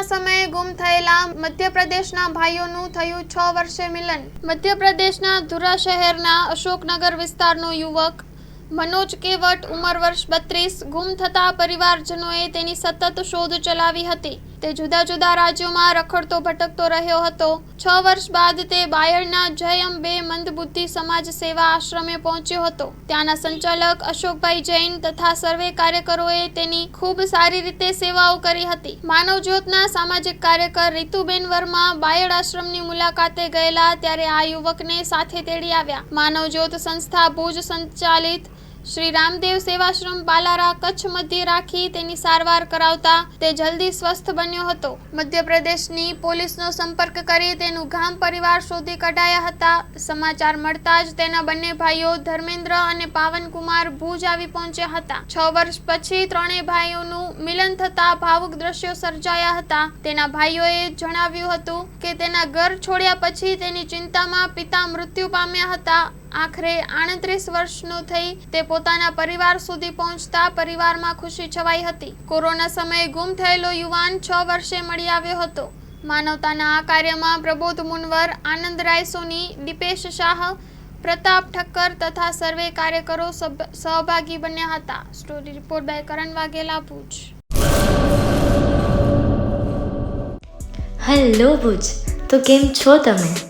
Corona સમયે ગુમ થયેલા મધ્યપ્રદેશના ભાઈઓનું થયું છ વર્ષે મિલન. મધ્યપ્રદેશના ધુરા શહેરના અશોકનગર વિસ્તારનો યુવક મનોજ કેવટ, ઉંમર વર્ષ બત્રીસ, ગુમ થતા પરિવારજનોએ તેની સતત શોધ ચલાવી હતી. તે જુદા જુદા રાજ્યોમાં રખડતો ભટકતો રહ્યો હતો. છ વર્ષ બાદ તે બાયડના જય અંબે મંદબુદ્ધિ સમાજ સેવા આશ્રમે પહોંચ્યો હતો. ત્યાંના સંચાલક અશોકભાઈ જૈન તથા સર્વે કાર્યકરોએ તેની ખૂબ સારી રીતે સેવાઓ કરી હતી. માનવ જ્યોતના સામાજિક કાર્યકર રીતુબેન વર્મા બાયડ આશ્રમની મુલાકાતે ગયેલા ત્યારે આ યુવકને સાથે તેડી આવ્યા. માનવ જ્યોત સંસ્થા ભુજ સંચાલિત શ્રી રામદેવ સેવાશ્રમ પાલારા કચ્છ મધ્ય રાખી તેની સારવાર કરાવતા તે જલ્દી સ્વસ્થ બન્યો હતો. મધ્યપ્રદેશની પોલીસનો સંપર્ક કરી તેનું ગામ પરિવાર શોધી કઢાયા હતા. સમાચાર મળતા જ તેના બંને ભાઈઓ ધર્મેન્દ્ર અને પાવનકુમાર ભુજ આવી પહોંચ્યા હતા. છ વર્ષ પછી ત્રણેય ભાઈઓનું મિલન થતા ભાવુક દ્રશ્યો સર્જાયા હતા. તેના ભાઈઓએ જણાવ્યું હતું કે તેના ઘર છોડ્યા પછી તેની ચિંતામાં પિતા મૃત્યુ પામ્યા હતા. આખરે આડત્રીસ વર્ષનો થઈ તે પોતાના પરિવાર સુધી પહોંચતા પરિવારમાં ખુશી છવાઈ હતી. કોરોના સમયે ગુમ થયેલો યુવાન છ વર્ષે મળી આવ્યો હતો. માનવતાના આ કાર્યમાં પ્રબોધ મુનવર, આનંદ રાય સોની, દીપેશ શાહ, પ્રતાપ ઠક્કર તથા સર્વે કાર્યકરો સહભાગી બન્યા હતા. Story report by Karan Vaghela, Bhuj. Hello, Bhuj. તો કેમ છો તમે?